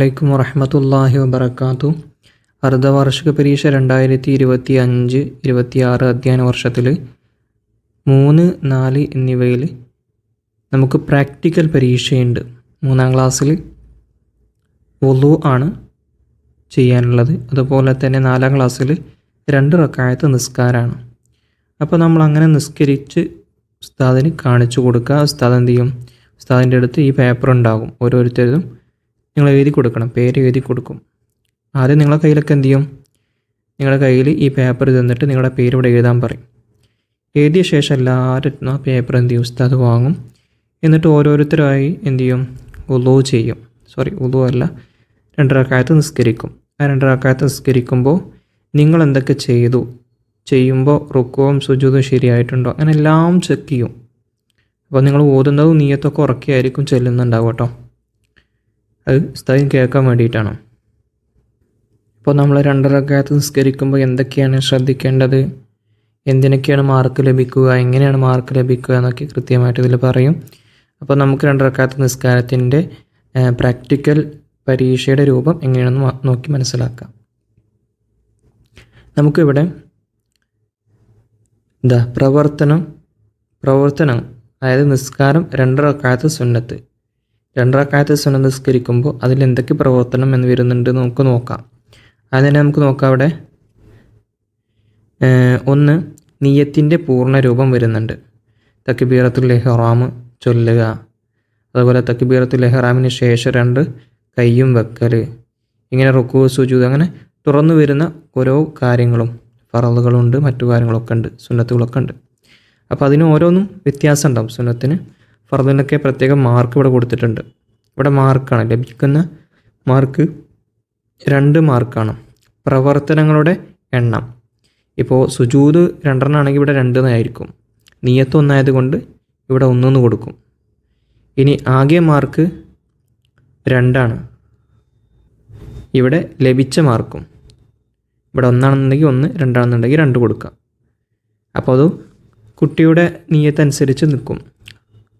വലൈക്കും വറഹമത്തല്ലാഹി വബർക്കാത്തു അർദ്ധവാർഷിക പരീക്ഷ രണ്ടായിരത്തി ഇരുപത്തി അഞ്ച് ഇരുപത്തി ആറ് അധ്യയന വർഷത്തിൽ മൂന്ന് നാല് എന്നിവയിൽ നമുക്ക് പ്രാക്ടിക്കൽ പരീക്ഷയുണ്ട്. മൂന്നാം ക്ലാസ്സിൽ ഒലു ആണ് ചെയ്യാനുള്ളത്. അതുപോലെ തന്നെ നാലാം ക്ലാസ്സിൽ രണ്ട് റക്കായത്ത് നിസ്കാരമാണ് അപ്പോൾ നമ്മൾ അങ്ങനെ നിസ്കരിച്ച് ഉസ്താദിന് കാണിച്ചു കൊടുക്കുക. ഉസ്താദ് എന്ത് ചെയ്യും? ഉസ്താദിന്റെ അടുത്ത് ഈ പേപ്പർ ഉണ്ടാകും. ഓരോരുത്തരും നിങ്ങൾ എഴുതി കൊടുക്കണം പേര് എഴുതി കൊടുക്കും. ആദ്യം നിങ്ങളുടെ കയ്യിലൊക്കെ എന്ത് ചെയ്യും? നിങ്ങളുടെ കയ്യിൽ ഈ പേപ്പർ തന്നിട്ട് നിങ്ങളുടെ പേര് ഇവിടെ എഴുതാൻ പറയും. എഴുതിയ ശേഷം എല്ലാവരും ആ പേപ്പർ എന്ത് ചെയ്യും? ഉസ്താദ് വാങ്ങും. എന്നിട്ട് ഓരോരുത്തരായി എന്ത് ചെയ്യും? ഉലു ചെയ്യും. സോറി ഉലു അല്ല. രണ്ടരക്കാലത്ത് നിസ്കരിക്കും. ആ രണ്ടരക്കാലത്ത് നിസ്കരിക്കുമ്പോൾ നിങ്ങൾ എന്തൊക്കെ ചെയ്തു? ചെയ്യുമ്പോൾ റുക്കവും സുജൂതും ശരിയായിട്ടുണ്ടോ? അങ്ങനെ എല്ലാം ചെക്ക് ചെയ്യും. അപ്പോൾ നിങ്ങൾ ഓതുന്നതും നീയത്തൊക്കെ ഉറക്കിയായിരിക്കും ചെല്ലുന്നുണ്ടാവും കേട്ടോ. അത് സ്ഥലം കേൾക്കാൻ വേണ്ടിയിട്ടാണ്? ഇപ്പോൾ നമ്മൾ രണ്ടരക്കാലത്ത് നിസ്കരിക്കുമ്പോൾ എന്തൊക്കെയാണ് ശ്രദ്ധിക്കേണ്ടത്? എന്തിനൊക്കെയാണ് മാർക്ക് ലഭിക്കുക? എങ്ങനെയാണ് മാർക്ക് ലഭിക്കുക എന്നൊക്കെ കൃത്യമായിട്ട് ഇതിൽ പറയും. അപ്പോൾ നമുക്ക് രണ്ടരക്കാലത്ത് നിസ്കാരത്തിന്റെ പ്രാക്ടിക്കൽ പരീക്ഷയുടെ രൂപം എങ്ങനെയാണെന്ന് നോക്കി മനസ്സിലാക്കാം. നമുക്കിവിടെ എന്താ പ്രവർത്തനം പ്രവർത്തനം അതായത് നിസ്കാരം രണ്ടരക്കാലത്ത് സുന്നത്ത്. രണ്ടരക്കാലത്ത് സുന്നത്ത് നിസ്കരിക്കുമ്പോൾ അതിൽ എന്തൊക്കെ പ്രവർത്തനം എന്ന് വരുന്നുണ്ട് നമുക്ക് നോക്കാം. അതിനെ നമുക്ക് നോക്കാം അവിടെ. ഒന്ന് നീയത്തിന്റെ പൂർണ രൂപം വരുന്നുണ്ട്. തക്ബീറത്തുൽ ഇഹ്റാം ചൊല്ലുക. അതുപോലെ തക്ബീറത്തുൽ ഇഹ്റാമിന് ശേഷം രണ്ട് കയ്യും വെക്കൽ ഇങ്ങനെ റുക്കു സുജൂദ് അങ്ങനെ തുറന്നു വരുന്ന ഓരോ കാര്യങ്ങളും ഫറലുകളുണ്ട് മറ്റു കാര്യങ്ങളൊക്കെ ഉണ്ട് സുന്നത്തുകളൊക്കെ ഉണ്ട്. അപ്പോൾ അതിന് ഓരോന്നും വ്യത്യാസം ഉണ്ടാവും സുന്നത്തിന് ഫറദിനൊക്കെ പ്രത്യേകം മാർക്ക് ഇവിടെ കൊടുത്തിട്ടുണ്ട്. ഇവിടെ മാർക്കാണ് ലഭിക്കുന്ന മാർക്ക് രണ്ട് മാർക്കാണ് പ്രവർത്തനങ്ങളുടെ എണ്ണം. ഇപ്പോൾ സുജൂത് രണ്ടെണ്ണം ആണെങ്കിൽ ഇവിടെ രണ്ട് ആയിരിക്കും. നീയത്ത് ഒന്നായതുകൊണ്ട് ഇവിടെ ഒന്നൊന്ന് കൊടുക്കും. ഇനി ആകെ മാർക്ക് രണ്ടാണ്. ഇവിടെ ലഭിച്ച മാർക്കും ഇവിടെ ഒന്നാണെന്നുണ്ടെങ്കിൽ ഒന്ന് രണ്ടാണെന്നുണ്ടെങ്കിൽ രണ്ട് കൊടുക്കാം. അപ്പോൾ അത് കുട്ടിയുടെ നീയത്തനുസരിച്ച് നിൽക്കും.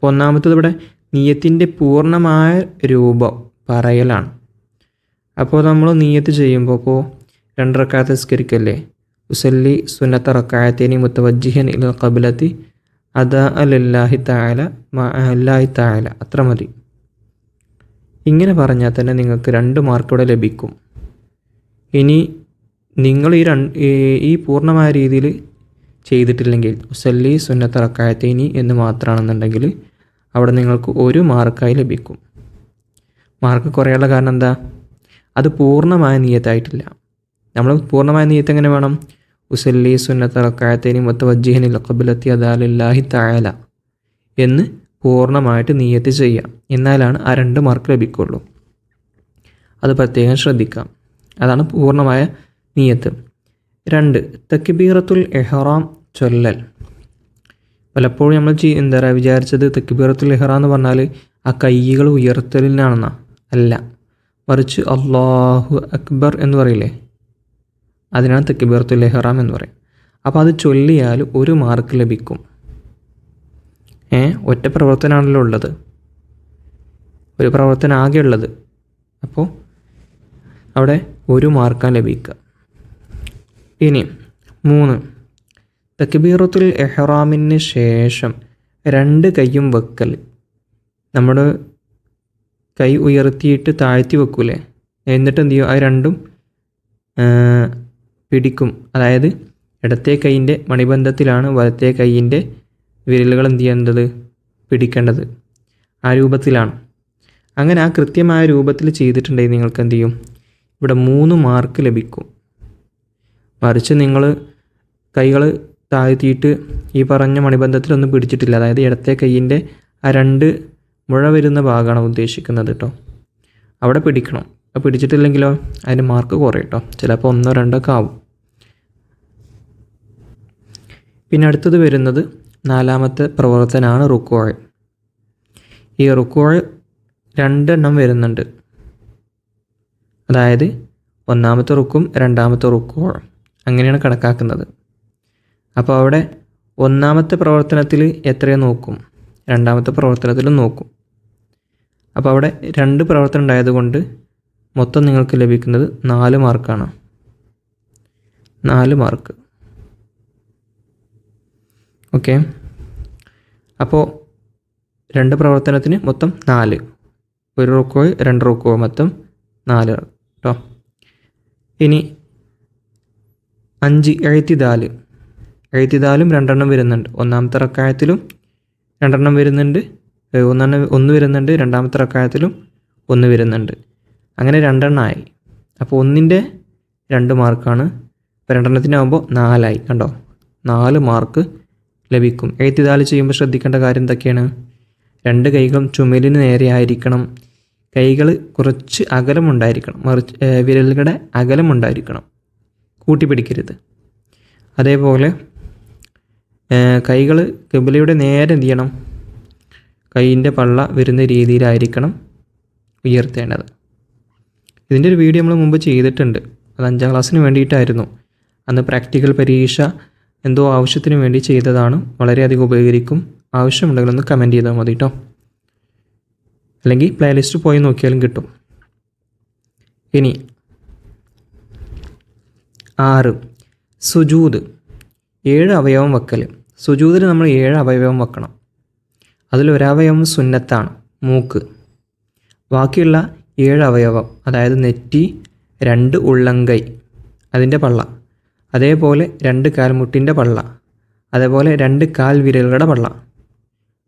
ഒന്നാമത്തത് ഇവിടെ നീയത്തിന്റെ പൂർണമായ രൂപം പറയലാണ്. അപ്പോൾ നമ്മൾ നീയത്ത് ചെയ്യുമ്പോൾ ഇപ്പോൾ രണ്ട് സ്കരിക്കല്ലേ ഉസല്ലി സുന്നത്ത റക്കായത്തേനി മുത്തവജിഹൻ ഇൽ കബിലത്തി അദ അലല്ലാഹി താല അല്ലാഹി താല അത്ര മതി. ഇങ്ങനെ പറഞ്ഞാൽ തന്നെ നിങ്ങൾക്ക് രണ്ട് മാർക്ക് ഇവിടെ ലഭിക്കും. ഇനി നിങ്ങൾ ഈ രണ്ട് ഈ പൂർണമായ രീതിയിൽ ചെയ്തിട്ടില്ലെങ്കിൽ ഉസല്ലി സുന്നത്ത റക്കായത്തേനി എന്ന് മാത്രമാണെന്നുണ്ടെങ്കിൽ അവിടെ നിങ്ങൾക്ക് ഒരു മാർക്കായി ലഭിക്കും. മാർക്ക് കുറയാനുള്ള കാരണം എന്താ? അത് പൂർണമായ നീയത്തായിട്ടില്ല. നമ്മൾ പൂർണമായ നീയത്ത് എങ്ങനെ വേണം? ഉസല്ലി സുന്നത്ത് റക്കായത്തേനി മുത്തവജ്ജിഹിനി ലക്കബിലത്തി അദാലില്ലാഹി തായാല എന്ന് പൂർണമായിട്ട് നീയത്ത് ചെയ്യാം. എന്നാലാണ് ആ രണ്ട് മാർക്ക് ലഭിക്കുള്ളൂ. അത് പ്രത്യേകം ശ്രദ്ധിക്കാം. അതാണ് പൂർണമായ നീയത്ത്. രണ്ട് തക്ബീറത്തുൽ എഹ്റാം ചൊല്ലൽ. പലപ്പോഴും നമ്മൾ ചെയ് എന്താ പറയുക വിചാരിച്ചത് തെക്കുബീറത്തുൽ ഇഹ്റ എന്ന് പറഞ്ഞാൽ ആ കൈകൾ ഉയർത്തലിനാണെന്നാ. അല്ല. മറിച്ച് അള്ളാഹു അക്ബർ എന്ന് പറയില്ലേ? അതിനാണ് തെക്കുബീറത്തുൽ ഇഹ്റാം എന്ന് പറയും. അപ്പോൾ അത് ചൊല്ലിയാൽ ഒരു മാർക്ക് ലഭിക്കും. ഏ? ഒറ്റ പ്രവർത്തനമാണല്ലോ ഉള്ളത്. ഒരു പ്രവർത്തനം ആകെ ഉള്ളത്. അപ്പോൾ അവിടെ ഒരു മാർക്കാണ് ലഭിക്കുക. ഇനി മൂന്ന്. തക്ബീറത്തുൽ എഹ്റാമിന് ശേഷം രണ്ട് കൈയും വെക്കൽ. നമ്മൾ കൈ ഉയർത്തിയിട്ട് താഴ്ത്തി വെക്കൂലേ? എന്നിട്ട് എന്ത് ചെയ്യും? അത് രണ്ടും പിടിക്കും. അതായത് ഇടത്തെ കൈയിന്റെ മണിബന്ധത്തിലാണ് വലത്തെ കൈയിന്റെ വിരലുകൾ എന്ത് ചെയ്യേണ്ടത്? പിടിക്കേണ്ടത്. ആ രൂപത്തിലാണ്. അങ്ങനെ ആ കൃത്യമായ രൂപത്തിൽ ചെയ്തിട്ടുണ്ടെങ്കിൽ നിങ്ങൾക്ക് എന്ത് ചെയ്യും? ഇവിടെ മൂന്ന് മാർക്ക് ലഭിക്കും. മറിച്ച് നിങ്ങൾ കൈകൾ താഴ്ത്തിയിട്ട് ഈ പറഞ്ഞ മണിബന്ധത്തിലൊന്നും പിടിച്ചിട്ടില്ല. അതായത് ഇടത്തെ കൈയിന്റെ ആ രണ്ട് മുഴ വരുന്ന ഭാഗമാണ് ഉദ്ദേശിക്കുന്നത് കേട്ടോ അവിടെ പിടിക്കണം. അത് പിടിച്ചിട്ടില്ലെങ്കിലോ? അതിന് മാർക്ക് കുറയും കേട്ടോ ചിലപ്പോൾ ഒന്നോ രണ്ടോ ഒക്കെ ആവും. പിന്നെ അടുത്തത് വരുന്നത് നാലാമത്തെ പ്രവർത്തനമാണ് റുക്കോഴ് ഈ റുക്കോഴ് രണ്ടെണ്ണം വരുന്നുണ്ട്. അതായത് ഒന്നാമത്തെ റുക്കും രണ്ടാമത്തെ റുക്കോഴും അങ്ങനെയാണ് കണക്കാക്കുന്നത്. അപ്പോൾ അവിടെ ഒന്നാമത്തെ പ്രവർത്തനത്തിൽ എത്രയോ നോക്കും? രണ്ടാമത്തെ പ്രവർത്തനത്തിലും നോക്കും. അപ്പോൾ അവിടെ രണ്ട് പ്രവർത്തനം ഉണ്ടായതുകൊണ്ട് മൊത്തം നിങ്ങൾക്ക് ലഭിക്കുന്നത് നാല് മാർക്കാണ്. നാല് മാർക്ക്. ഓക്കെ. അപ്പോൾ രണ്ട് പ്രവർത്തനത്തിന് മൊത്തം നാല്. ഒരു റുക്കോ രണ്ട് റുക്കോ മൊത്തം നാല്. കേട്ടോ ഇനി അഞ്ച് എഴുത്തിദാൽ എഴുത്തിദാലും രണ്ടെണ്ണം വരുന്നുണ്ട്. ഒന്നാമത്തെ റക്കായത്തിലും രണ്ടെണ്ണം വരുന്നുണ്ട്. ഒന്നെണ്ണം ഒന്ന് വരുന്നുണ്ട്. രണ്ടാമത്തെ റക്കായത്തിലും ഒന്ന് വരുന്നുണ്ട്. അങ്ങനെ രണ്ടെണ്ണമായി അപ്പോൾ ഒന്നിന്റെ രണ്ട് മാർക്കാണ്. ഇപ്പോൾ രണ്ടെണ്ണത്തിനാകുമ്പോൾ നാലായി. കണ്ടോ? നാല് മാർക്ക് ലഭിക്കും. എഴുത്തിതാൽ ചെയ്യുമ്പോൾ ശ്രദ്ധിക്കേണ്ട കാര്യം എന്തൊക്കെയാണ്? രണ്ട് കൈകളും ചുമലിന് നേരെ ആയിരിക്കണം. കൈകൾ കുറച്ച് അകലമുണ്ടായിരിക്കണം മറിച്ച് വിരലുകളുടെ അകലമുണ്ടായിരിക്കണം കൂട്ടിപ്പിടിക്കരുത്. അതേപോലെ കൈകൾ കിബിലയുടെ നേരെ എന്ത് ചെയ്യണം? കൈയിന്റെ പള്ള വരുന്ന രീതിയിലായിരിക്കണം ഉയർത്തേണ്ടത്. ഇതിന്റെ ഒരു വീഡിയോ നമ്മൾ മുമ്പ് ചെയ്തിട്ടുണ്ട്. അത് അഞ്ചാം ക്ലാസ്സിന് വേണ്ടിയിട്ടായിരുന്നു. അന്ന് പ്രാക്ടിക്കൽ പരീക്ഷ എന്തോ ആവശ്യത്തിന് വേണ്ടി ചെയ്തതാണ്. വളരെയധികം ഉപകരിക്കും. ആവശ്യമുണ്ടെങ്കിൽ ഒന്ന് കമന്റ് ചെയ്താൽ മതി കേട്ടോ അല്ലെങ്കിൽ പ്ലേലിസ്റ്റ് പോയി നോക്കിയാലും കിട്ടും. ഇനി ആറ്. സുജൂത്. ഏഴ് അവയവം വെക്കൽ. സുജൂതിൽ നമ്മൾ ഏഴ് അവയവം വെക്കണം. അതിൽ ഒരവയവം സുന്നത്താണ് മൂക്ക്. ബാക്കിയുള്ള ഏഴ് അവയവം അതായത് നെറ്റി രണ്ട് ഉള്ളങ്കൈ അതിന്റെ പള്ള. അതേപോലെ രണ്ട് കാൽമുട്ടിന്റെ പള്ള. അതേപോലെ രണ്ട് കാൽ വിരലുകളുടെ പള്ള.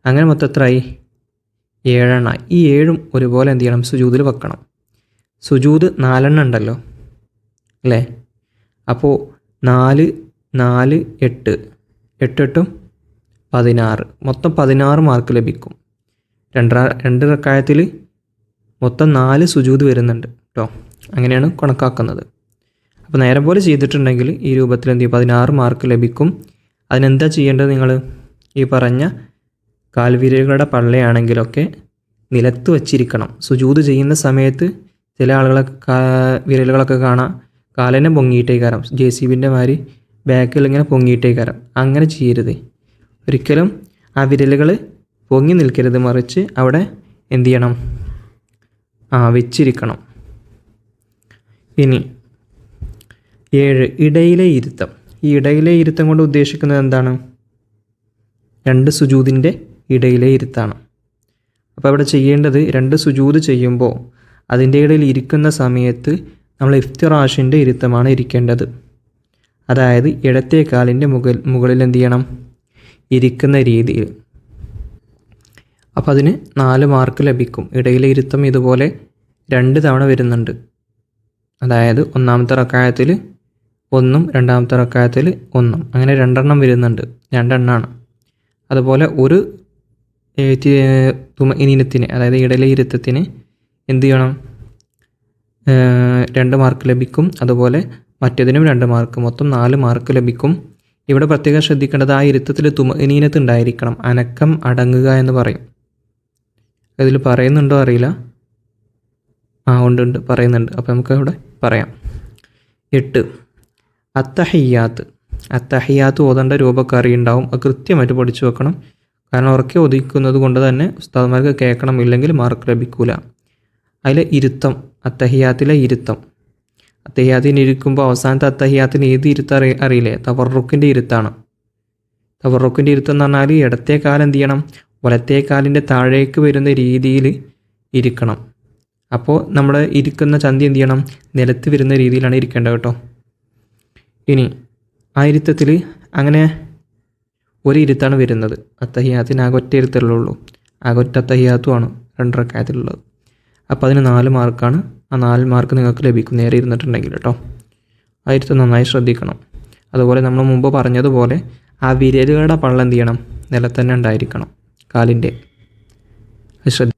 അങ്ങനെ മൊത്തം എത്രയായി? ഏഴെണ്ണ ഈ ഏഴും ഒരുപോലെ എന്ത് ചെയ്യണം? സുജൂതിൽ വെക്കണം. സുജൂത് നാലെണ്ണം ഉണ്ടല്ലോ അല്ലേ? അപ്പോൾ നാല് നാല് എട്ട്. എട്ടെട്ടും പതിനാറ്. മൊത്തം പതിനാറ് മാർക്ക് ലഭിക്കും. രണ്ടാ രണ്ട് റക്കായത്തിൽ മൊത്തം നാല് സുജൂത് വരുന്നുണ്ട് കേട്ടോ അങ്ങനെയാണ് കണക്കാക്കുന്നത്. അപ്പോൾ നേരം പോലെ ചെയ്തിട്ടുണ്ടെങ്കിൽ ഈ രൂപത്തിൽ എന്ത് ചെയ്യും? പതിനാറ് മാർക്ക് ലഭിക്കും. അതിനെന്താ ചെയ്യേണ്ടത് നിങ്ങൾ? ഈ പറഞ്ഞ കാൽവിരലുകളുടെ പള്ളയാണെങ്കിലൊക്കെ നിലത്ത് വച്ചിരിക്കണം. സുജൂത് ചെയ്യുന്ന സമയത്ത് ചില ആളുകളൊക്കെ വിരലുകളൊക്കെ കാണാം. കാലിനെ പൊങ്ങിയിട്ടേക്കാരം. ജെ സി ബിന്റെ മാതിരി ബാക്കിൽ ഇങ്ങനെ പൊങ്ങിയിട്ടേ പൊങ്ങിയിട്ടേക്കാരം. അങ്ങനെ ചെയ്യരുത്. ഒരിക്കലും ആ വിരലുകൾ പൊങ്ങി നിൽക്കരുത്. മറിച്ച് അവിടെ എന്ത് ചെയ്യണം ആ വെച്ചിരിക്കണം. ഇനി ഏഴ് ഇടയിലെ ഇരുത്തം. ഈ ഇടയിലെ ഇരുത്തം കൊണ്ട് ഉദ്ദേശിക്കുന്നത് എന്താണ്? രണ്ട് സുജൂതിന്റെ ഇടയിലെ ഇരുത്താണ്. അപ്പോൾ അവിടെ ചെയ്യേണ്ടത് രണ്ട് സുജൂത് ചെയ്യുമ്പോൾ അതിന്റെ ഇടയിൽ ഇരിക്കുന്ന സമയത്ത് നമ്മൾ ഇഫ്തിറാഷിന്റെ ഇരുത്തമാണ് ഇരിക്കേണ്ടത്. അതായത് ഇടത്തെ കാലിന്റെ മുകൾ മുകളിൽ എന്ത് ചെയ്യണം? ഇരിക്കുന്ന രീതിയിൽ. അപ്പോൾ അതിന് നാല് മാർക്ക് ലഭിക്കും. ഇടയിലെ ഇരുത്തം ഇതുപോലെ രണ്ട് തവണ വരുന്നുണ്ട്. അതായത് ഒന്നാമത്തെ റക്കായത്തിൽ ഒന്നും രണ്ടാമത്തെ റക്കായത്തിൽ ഒന്നും. അങ്ങനെ രണ്ടെണ്ണം വരുന്നുണ്ട്. രണ്ടെണ്ണമാണ് അതുപോലെ ഒരു തുമ ഇനത്തിന് അതായത് ഇടയിലെ ഇരുത്തത്തിന് എന്ത് ചെയ്യണം? രണ്ട് മാർക്ക് ലഭിക്കും. അതുപോലെ മറ്റേതിനും രണ്ട് മാർക്ക് മൊത്തം നാല് മാർക്ക് ലഭിക്കും. ഇവിടെ പ്രത്യേകം ശ്രദ്ധിക്കേണ്ടത് ആ ഇരുത്തത്തിൽ തുമനീനത്ത് ഉണ്ടായിരിക്കണം. അനക്കം അടങ്ങുക എന്ന് പറയും. ഇതിൽ പറയുന്നുണ്ടോ അറിയില്ല. ആ ഉണ്ട് ഉണ്ട്. പറയുന്നുണ്ട്. അപ്പോൾ നമുക്ക് ഇവിടെ പറയാം. എട്ട്. അത്തഹയ്യാത്ത്. അത്തഹയ്യാത്ത് ഓതേണ്ട രൂപമൊക്കെ ഉണ്ടാവും. അത് കൃത്യമായിട്ട് പഠിച്ചു വെക്കണം. കാരണം ഉറക്കെ ഒതുക്കുന്നത് കൊണ്ട് തന്നെ ഉസ്താദ്മാർക്ക് കേൾക്കണം. ഇല്ലെങ്കിൽ മാർക്ക് ലഭിക്കൂല. അതിലെ ഇരുത്തം അത്തഹിയാത്തിലെ ഇരുത്തം. അത്തഹിയാത്തിന് ഇരിക്കുമ്പോൾ അവസാനത്തെ അത്തഹിയാത്തിന് ഏത് ഇരുത്ത് അറി അറിയില്ലേ? തവറുക്കിന്റെ ഇരുത്താണ്. തവറുക്കിന്റെ ഇരുത്തം എന്ന് പറഞ്ഞാൽ ഇടത്തെ കാലം എന്ത് ചെയ്യണം? വലത്തെ കാലിന്റെ താഴേക്ക് വരുന്ന രീതിയിൽ ഇരിക്കണം. അപ്പോൾ നമ്മൾ ഇരിക്കുന്ന ചന്തി എന്ത് ചെയ്യണം? നിലത്ത് വരുന്ന രീതിയിലാണ് ഇരിക്കേണ്ടത് കേട്ടോ. ഇനി ആ ഇരുത്തത്തിൽ അങ്ങനെ ഒരു ഇരുത്താണ് വരുന്നത്. അത്തഹിയാത്തിന് ആകെ ഒറ്റ ഇരുത്തലുള്ളൂ ആകെ ഒറ്റ അത്തഹിയാത്തുമാണ് രണ്ടരക്കായത്തിലുള്ളത്. അപ്പോൾ അതിന് നാല് മാർക്കാണ് ആ നാല് മാർക്ക് നിങ്ങൾക്ക് ലഭിക്കും നേരെ ഇരുന്നിട്ടുണ്ടെങ്കിൽ കേട്ടോ. ആ നന്നായി ശ്രദ്ധിക്കണം. അതുപോലെ നമ്മൾ മുമ്പ് പറഞ്ഞതുപോലെ ആ വിരലുകളുടെ പള്ളം എന്ത് ചെയ്യണം? നിലത്ത് തന്നെ ഉണ്ടായിരിക്കണം. കാലിന്റെ. ശ്രദ്ധ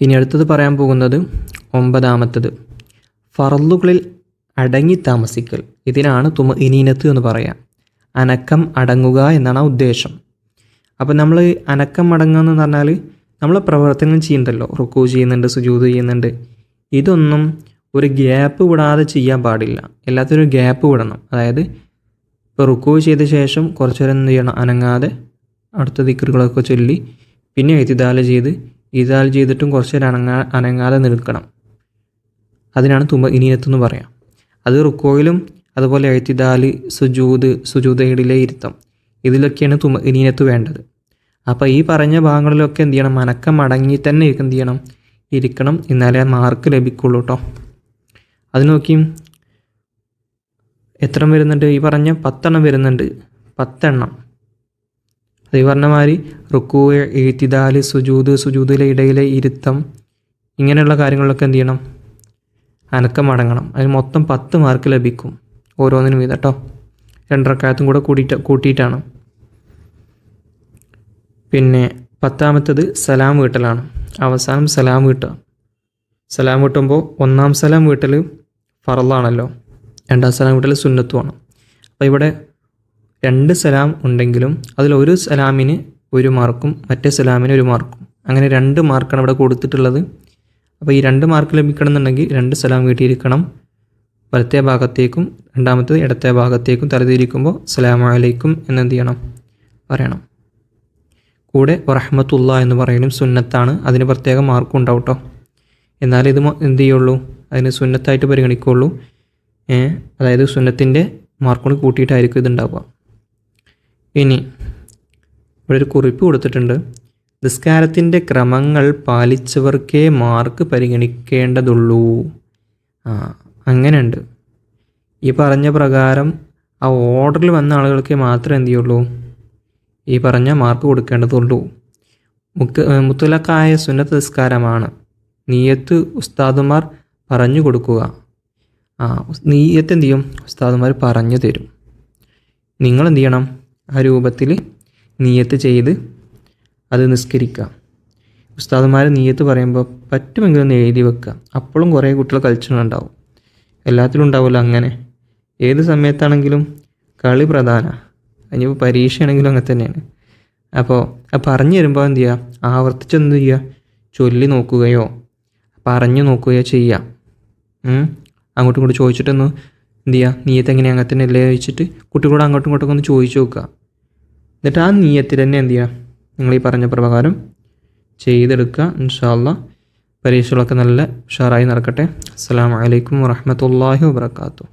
ഇനി അടുത്തത് പറയാൻ പോകുന്നത് ഒമ്പതാമത്തത്. ഫറലുകളിൽ അടങ്ങി താമസിക്കൽ. ഇതിനാണ് തുമ ഇനീനത്ത് എന്ന് പറയാം. അനക്കം അടങ്ങുക എന്നാണ് ഉദ്ദേശം. അപ്പം നമ്മൾ അനക്കം അടങ്ങുക എന്ന് പറഞ്ഞാൽ നമ്മൾ പ്രവർത്തനം ചെയ്യുന്നുണ്ടല്ലോ. റുക്കു ചെയ്യുന്നുണ്ട് സുജൂത് ചെയ്യുന്നുണ്ട്. ഇതൊന്നും ഒരു ഗ്യാപ്പ് വിടാതെ ചെയ്യാൻ പാടില്ല. എല്ലാത്തിനും ഗ്യാപ്പ് വിടണം. അതായത് ഇപ്പോൾ റുക്കോ ചെയ്ത ശേഷം കുറച്ചു നേരം എന്ത് ചെയ്യണം? അനങ്ങാതെ അടുത്ത ദിക്കറുകളൊക്കെ ചൊല്ലി പിന്നെ എഴുതിദാൽ ചെയ്ത് ഇതാൽ ചെയ്തിട്ടും കുറച്ച് നേരം അനങ്ങാ അനങ്ങാതെ നിൽക്കണം. അതിനാണ് തുമ്പ ഇനിയത്തെന്ന് പറയാം. അത് റുക്കോയിലും അതുപോലെ എഴുത്തിദാൽ സുജൂത് സുജൂതയിടിലെ ഇരുത്തം. ഇതിലൊക്കെയാണ് തുമ്പ ഇനിയത്ത് വേണ്ടത് അപ്പോൾ ഈ പറഞ്ഞ ഭാഗങ്ങളിലൊക്കെ എന്ത് ചെയ്യണം? മനക്കം അടങ്ങി തന്നെ എന്ത് ചെയ്യണം? ഇരിക്കണം എന്നാലേ മാർക്ക് ലഭിക്കുള്ളൂ കേട്ടോ അത് നോക്കി എത്ര വരുന്നുണ്ട്? ഈ പറഞ്ഞ പത്തെണ്ണം വരുന്നുണ്ട്. പത്തെണ്ണം. അത് ഈ പറഞ്ഞ മാതിരി റുക്കു എഴുത്തിദാൽ സുജൂത് സുജൂതിലെ ഇടയിലെ ഇരുത്തം ഇങ്ങനെയുള്ള കാര്യങ്ങളിലൊക്കെ എന്ത് ചെയ്യണം? അനക്കം അടങ്ങണം. അതിന് മൊത്തം പത്ത് മാർക്ക് ലഭിക്കും ഓരോന്നിനും വീതം കേട്ടോ രണ്ടരക്കാലത്തും കൂടെ കൂടിയിട്ട് കൂട്ടിയിട്ടാണ്. പിന്നെ പത്താമത്തത് സലാം വീട്ടലാണ്. അവസാനം സലാം വീട്ടുക. സലാം വീട്ടുമ്പോൾ ഒന്നാം സലാം വീട്ടൽ ഫറലാണല്ലോ രണ്ടാം സലാം വീട്ടൽ സുന്നത്തുമാണ് അപ്പോൾ ഇവിടെ രണ്ട് സലാം ഉണ്ടെങ്കിലും അതിൽ ഒരു സലാമിന് ഒരു മാർക്കും മറ്റേ സലാമിന് ഒരു മാർക്കും. അങ്ങനെ രണ്ട് മാർക്കാണ് ഇവിടെ കൊടുത്തിട്ടുള്ളത്. അപ്പോൾ ഈ രണ്ട് മാർക്ക് ലഭിക്കണമെന്നുണ്ടെങ്കിൽ രണ്ട് സലാം വീട്ടിയിരിക്കണം. വലത്തെ ഭാഗത്തേക്കും രണ്ടാമത്തത് ഇടത്തെ ഭാഗത്തേക്കും തലതിരിക്കുമ്പോൾ സലാം അലൈക്കും എന്നെന്ത് ചെയ്യണം? പറയണം. കൂടെ റഹ്മത്തുള്ള എന്ന് പറയലും സുന്നത്താണ്. അതിന് പ്രത്യേക മാർക്കും ഉണ്ടാവും കേട്ടോ എന്നാൽ ഇത് എന്ത് ചെയ്യുള്ളൂ? അതിന് സുന്നത്തായിട്ട് പരിഗണിക്കുള്ളൂ അതായത് സുന്നത്തിന്റെ മാർക്കോട് കൂട്ടിയിട്ടായിരിക്കും ഇതുണ്ടാവുക. ഇനി ഇവിടെ ഒരു കുറിപ്പ് കൊടുത്തിട്ടുണ്ട്. നിസ്കാരത്തിന്റെ ക്രമങ്ങൾ പാലിച്ചവർക്കേ മാർക്ക് പരിഗണിക്കേണ്ടതുള്ളൂ. ആ അങ്ങനെയുണ്ട്. ഈ പറഞ്ഞ പ്രകാരം ആ ഓർഡറിൽ വന്ന ആളുകൾക്ക് മാത്രമേ എന്ത് ചെയ്യുള്ളൂ? ഈ പറഞ്ഞ മാർക്ക് കൊടുക്കേണ്ടതുള്ളൂ. മുക്ക് മുത്തലക്കായ സുന്നത്ത് നിസ്കാരമാണ്. നീയത്ത് ഉസ്താദുമാർ പറഞ്ഞു കൊടുക്കുക. ആ നീയത്ത് എന്ത് ചെയ്യും? ഉസ്താദുമാർ പറഞ്ഞു തരും. നിങ്ങൾ എന്ത് ചെയ്യണം? ആ രൂപത്തിൽ നീയത്ത് ചെയ്ത് അത് നിസ്കരിക്കുക. ഉസ്താദുമാർ നീയത്ത് പറയുമ്പോൾ പറ്റുമെങ്കിലും ഒന്ന് എഴുതി വെക്കുക. അപ്പോഴും കുറേ കുട്ടികൾ കളിച്ചിട്ടുണ്ടാവും എല്ലാത്തിലും ഉണ്ടാവുമല്ലോ അങ്ങനെ. ഏത് സമയത്താണെങ്കിലും കളി പ്രധാന. ഇനിയിപ്പോൾ പരീക്ഷയാണെങ്കിലും അങ്ങനെ തന്നെയാണ്. അപ്പോൾ അത് പറഞ്ഞു തരുമ്പോൾ എന്ത് ചെയ്യുക ആവർത്തിച്ചെന്ത് ചെയ്യുക ചൊല്ലി നോക്കുകയോ പറഞ്ഞു നോക്കുകയോ ചെയ്യുക. അങ്ങോട്ടും ഇങ്ങോട്ടും ചോദിച്ചിട്ടൊന്ന് എന്ത് ചെയ്യുക നീയത്ത് എങ്ങനെ അങ്ങനെ തന്നെ അല്ലേ ചോദിച്ചിട്ട് കുട്ടികളോട് അങ്ങോട്ടും ഇങ്ങോട്ടും ഒന്ന് ചോദിച്ചു നോക്കുക. എന്നിട്ട് ആ നീയത്തിൽ തന്നെ എന്ത് ചെയ്യുക നിങ്ങൾ ഈ പറഞ്ഞ പ്രകാരം ചെയ്തെടുക്കുക. ഇൻഷാല്ല പരീക്ഷകളൊക്കെ നല്ല ഉഷാറായി നടക്കട്ടെ. അസ്സാം വലൈക്കും വാഹമത്തല്ലാഹി വാബർക്കാത്തു